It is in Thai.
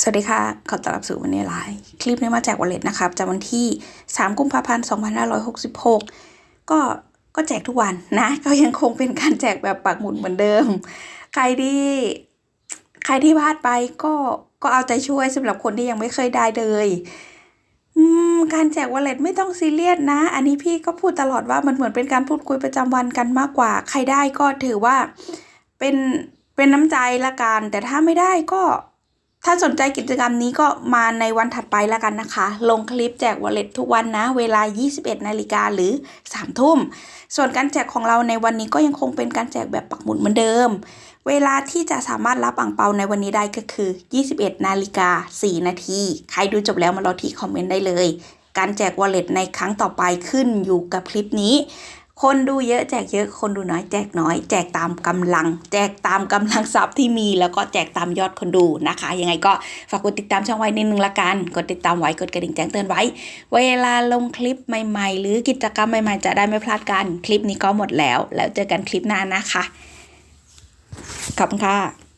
สวัสดีค่ะ ขอต้อนรับสู่วันนี้ไลฟ์คลิปนี้มาแจกวอลเล็ตนะครับจากวันที่ 3 กุมภาพันธ์ 2566 ก็ก็แจกทุกวันนะ ก็ยังคงเป็นการแจกแบบปักหมุดเหมือนเดิม ใครที่ใครที่พลาดไปก็ก็เอาใจช่วยสำหรับคนที่ยังไม่เคยได้เลยอืมการแจกวอลเล็ตไม่ต้องซีเรียสนะ อันนี้พี่ก็พูดตลอดว่ามันเหมือนเป็นการพูดคุยประจำวันกันมากกว่า ใครได้ก็ถือว่าเป็นเป็นน้ำใจละกัน แต่ถ้าไม่ได้ก็ ถ้าสนใจกิจกรรมนี้ก็มาในวันถัดไปแล้วกันนะคะ ลงคลิปแจกวอลเล็ตทุกวันนะ เวลา 21 นาฬิกาหรือ 3 ทุ่ม ส่วนการแจกของเราในวันนี้ก็ยังคงเป็นการแจกแบบปักหมุดเหมือนเดิม เวลาที่จะสามารถรับอ่างเปาในวันนี้ได้ก็คือ 21 นาฬิกา 4 นาที ใครดูจบแล้วมารอที่คอมเมนต์ได้เลย การแจกวอลเล็ตในครั้งต่อไปขึ้นอยู่กับคลิปนี้ คนดูเยอะแจกเยอะ คนดูน้อยแจกน้อย แจกตามกำลัง แจกตามกำลังทรัพย์ที่มี แล้วก็แจกตามยอดคนดูนะคะ ยังไงก็ฝากกดติดตามช่องไว้นิดนึงละกัน กดติดตามไว้ กดกระดิ่งแจ้งเตือนไว้ เวลาลงคลิปใหม่ ๆ หรือกิจกรรมใหม่ๆ จะได้ไม่พลาดกัน คลิปนี้ก็หมดแล้ว แล้วเจอกันคลิปหน้านะคะ ขอบคุณค่ะ